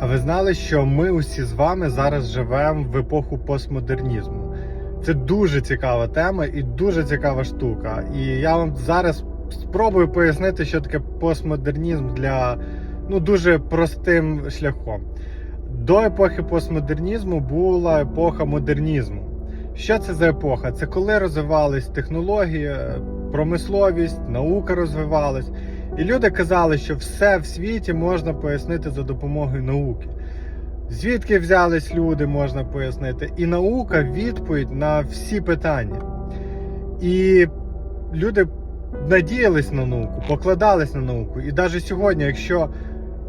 А ви знали, що ми усі з вами зараз живемо в епоху постмодернізму? Це дуже цікава тема і дуже цікава штука. І я вам зараз спробую пояснити, що таке постмодернізм для ну дуже простим шляхом. До епохи постмодернізму була епоха модернізму. Що це за епоха? Це коли розвивались технології, промисловість, наука розвивалась. І люди казали, що все в світі можна пояснити за допомогою науки. Звідки взялись люди, можна пояснити. І наука відповідь на всі питання. І люди надіялись на науку, покладались на науку. І навіть сьогодні, якщо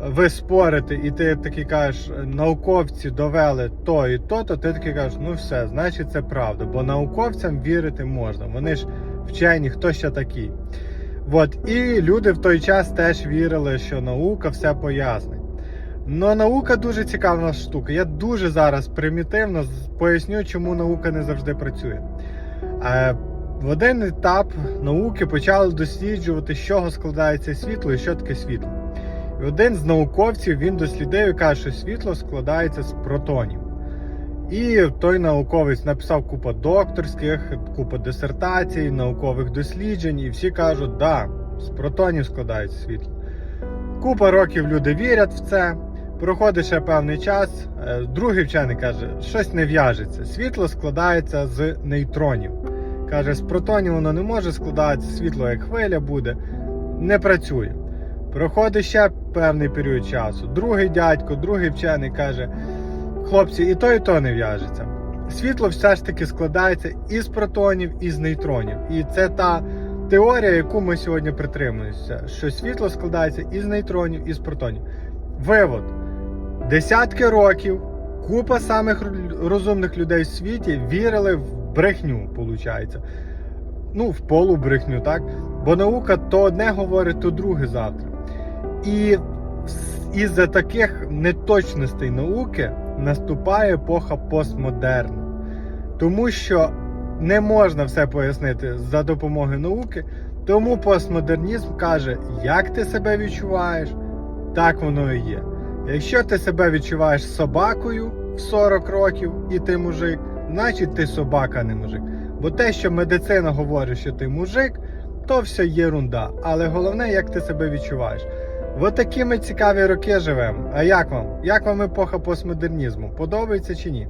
ви спорите, і ти такий кажеш, науковці довели то і то, то ти такий кажеш, ну все, значить це правда. Бо науковцям вірити можна. Вони ж вчені, хто ще такий. От, і люди в той час теж вірили, що наука все пояснить. Но наука дуже цікава штука. Я дуже зараз примітивно поясню, чому наука не завжди працює. Е, в один етап науки почали досліджувати, з чого складається світло і що таке світло. І один з науковців він дослідив і каже, що світло складається з протонів. І той науковець написав купу докторських, купу дисертацій, наукових досліджень, і всі кажуть, да, з протонів складається світло. Купа років люди вірять в це. Проходить ще певний час. е, Другий вчений каже, щось не в'яжеться. Світло складається з нейтронів. Каже, з протонів воно не може складатися, світло як хвиля буде, не працює. Проходить ще певний період часу. Другий дядько, другий вчений каже: хлопці, і то, і то не в'яжеться. Світло все ж таки складається із протонів, і з нейтронів. І це та теорія, яку ми сьогодні притримуємося, що світло складається із нейтронів, і з протонів. Вивод. Десятки років купа самих розумних людей в світі вірили в брехню, виходить. Ну, в полубрехню, так? Бо наука то одне говорить, то друге завтра. І із-за таких неточностей науки наступає епоха постмодерну. Тому що не можна все пояснити за допомогою науки. Тому постмодернізм каже, як ти себе відчуваєш, так воно і є. Якщо ти себе відчуваєш собакою в 40 років і ти мужик, значить ти собака, а не мужик. Бо те, що медицина говорить, що ти мужик, то все єрунда. Але головне, як ти себе відчуваєш. В такі ми цікаві роки живемо. А як вам? Як вам епоха постмодернізму? Подобається чи ні?